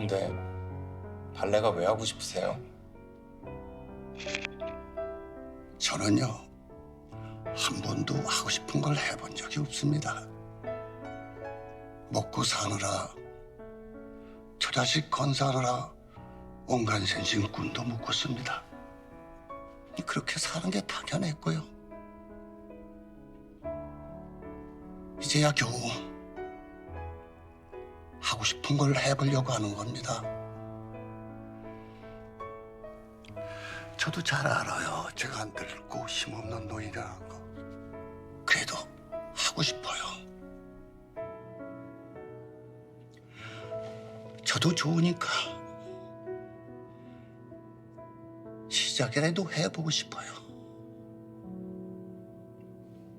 근데 발레가 왜 하고 싶으세요? 저는요 한 번도 하고 싶은 걸 해본 적이 없습니다. 먹고 사느라 처자식 건사하느라 온갖 생신 꿈도 못 꿨습니다. 그렇게 사는 게 당연했고요. 이제야 겨우 하고 싶은 걸 해보려고 하는 겁니다. 저도 잘 알아요. 제가 늙고 힘없는 노인이라는 거. 그래도 하고 싶어요. 저도 좋으니까 시작이라도 해보고 싶어요.